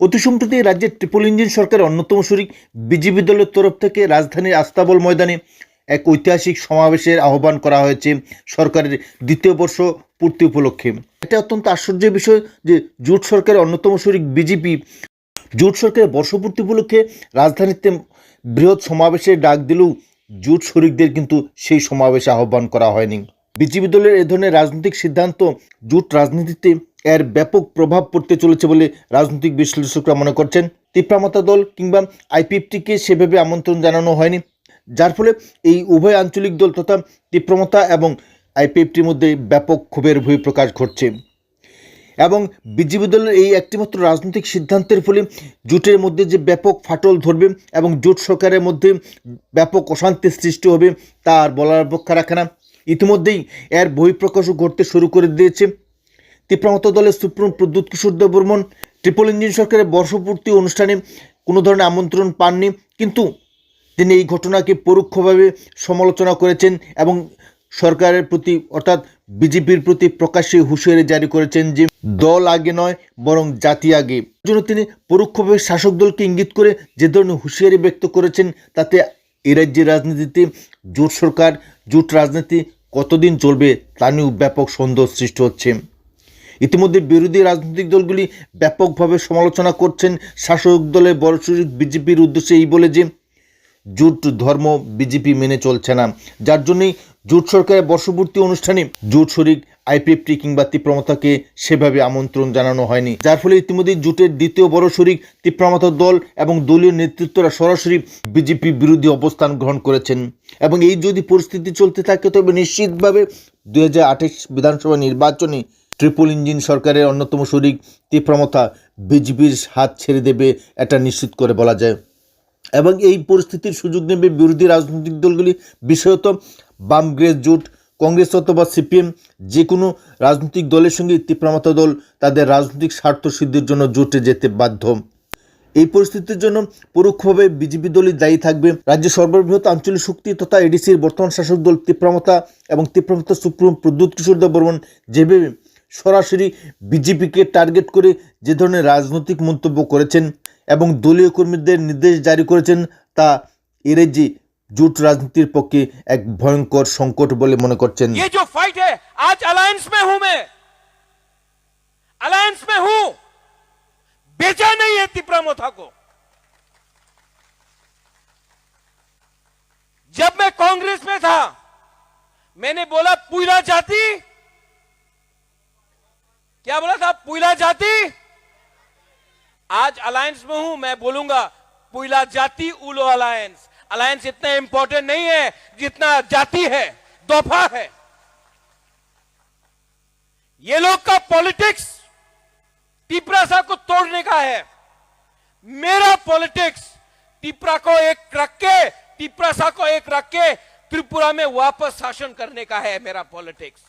অতি সম্প্রতি রাজ্যের ট্রিপল ইঞ্জিন সরকারের অন্যতম শরিক বিজেপি দলের তরফ থেকে রাজধানীর আস্তাবল ময়দানে এক ঐতিহাসিক সমাবেশের আহ্বান করা হয়েছে সরকারের দ্বিতীয় বর্ষ পূর্তি উপলক্ষে। এটা অত্যন্ত আশ্চর্যের বিষয় যে জোট সরকারের অন্যতম শরিক বিজেপি জোট সরকারের বর্ষপূর্তি উপলক্ষে রাজধানীতে বৃহৎ সমাবেশের ডাক দিলেও জোট শরিকদের কিন্তু সেই সমাবেশে আহ্বান করা হয়নি। বিজেপি দলের এ ধরনের রাজনৈতিক সিদ্ধান্ত জোট রাজনীতিতে এর ব্যাপক প্রভাব পড়তে চলেছে বলে রাজনৈতিক বিশ্লেষকরা মনে করছেন। তিপ্রামতা দল কিংবা আইপিএফটিকে সেভাবে আমন্ত্রণ জানানো হয়নি, যার ফলে এই উভয় আঞ্চলিক দল তথা তিপ্রমতা এবং আইপিএফটির মধ্যে ব্যাপক ক্ষোভের বহিঃপ্রকাশ ঘটছে। এবং বিজেপি দলের এই একটিমাত্র রাজনৈতিক সিদ্ধান্তের ফলে জোটের মধ্যে যে ব্যাপক ফাটল ধরবে এবং জোট সরকারের মধ্যে ব্যাপক অশান্তির সৃষ্টি হবে, তা আর বলার অপেক্ষা রাখে না। ইতিমধ্যেই এর বহিঃপ্রকাশও ঘটতে শুরু করে দিয়েছে। তিপ্রামত দলের supreme Pradyot Kishore Deb Barman, triple engine সরকারের বর্ষপূর্তি অনুষ্ঠানে কোনো ধরনের আমন্ত্রণ পাননি, কিন্তু তিনি এই ঘটনাকে পরোক্ষভাবে সমালোচনা করেছেন এবং সরকারের প্রতি, অর্থাৎ বিজেপির প্রতি প্রকাশ্যে হুঁশিয়ারি জারি করেছেন যে দল আগে নয়, বরং জাতি আগে। জন্য তিনি পরোক্ষভাবে শাসক দলকে ইঙ্গিত করে যে ধরনের হুঁশিয়ারি ব্যক্ত করেছেন, তাতে এই রাজ্যের রাজনীতিতে জোট সরকার, জোট রাজনীতি কতদিন চলবে তা নিয়েও ব্যাপক সন্দেহ সৃষ্টি হচ্ছে। ইতিমধ্যে বিরোধী রাজনৈতিক দলগুলি ব্যাপকভাবে সমালোচনা করছেন শাসক দলের বড়শরিক বিজেপির উদ্দেশ্যে এই বলে যে, জোট ধর্ম বিজেপি মেনে চলছে না। যার জন্যই জোট সরকারের বর্ষপূর্তি অনুষ্ঠানে জোট শরিক আইপিএফটি কিংবা তীব্রমতাকে সেভাবে আমন্ত্রণ জানানো হয়নি। যার ফলে ইতিমধ্যে জোটের দ্বিতীয় বড় শরিক তীব্রমতা দল এবং দলীয় নেতৃত্বরা সরাসরি বিজেপি বিরোধী অবস্থান গ্রহণ করেছেন এবং এই যদি পরিস্থিতি চলতে থাকে, তবে নিশ্চিতভাবে দু হাজার আঠাশ বিধানসভা নির্বাচনে ট্রিপল ইঞ্জিন সরকারের অন্যতম শরিক তীব্রমতা বিজেপির হাত ছেড়ে দেবে এটা নিশ্চিত করে বলা যায়। এবং এই পরিস্থিতির সুযোগ নেবে বিরোধী রাজনৈতিক দলগুলি, বিশেষত বাম গ্রেস জোট, কংগ্রেস অথবা সিপিএম। যে কোনো রাজনৈতিক দলের সঙ্গে তিপ্রামতা দল তাদের রাজনৈতিক স্বার্থ সিদ্ধির জন্য জোটে যেতে বাধ্য। এই পরিস্থিতির জন্য পরোক্ষভাবে বিজেপি দলই দায়ী থাকবে। রাজ্যের সর্ববৃহৎ আঞ্চলিক শক্তি তথা এডিসির বর্তমান শাসক দল তিপ্রামতা এবং তিপ্রামতা সুপ্রিম প্রদ্যুৎ কিশোর দেব বর্মন যেভাবে সরাসরি বিজেপিকে টার্গেট করে যে ধরনের রাজনৈতিক মন্তব্য করেছেন এবং দলীয় কর্মীদের নির্দেশ জারি করেছেন তা এর যে জোট রাজনীতির পক্ষে এক ভয়ঙ্কর সংকট বলে মনে করছেন ये जो फाइट है आज अलायंस में हूं मैं अलायंस में हूं बेचा नहीं है तिप्रामोथा को जब मैं कांग्रेस में था मैंने बोला पुइला जाति क्या बोला था? पुइला जाति? आज अलायंस में हूँ, मैं बोलूँगा, पुइला जाति उलो अलायंस अलायंस इतना इंपॉर्टेंट नहीं है जितना जाति है, दफ़ा है। ये लोग का पॉलिटिक्स टिपरासा को तोड़ने का है। मेरा पॉलिटिक्स टिपरा को एक रख के टिपरासा को एक रख के त्रिपुरा में वापस शासन करने का है मेरा पॉलिटिक्स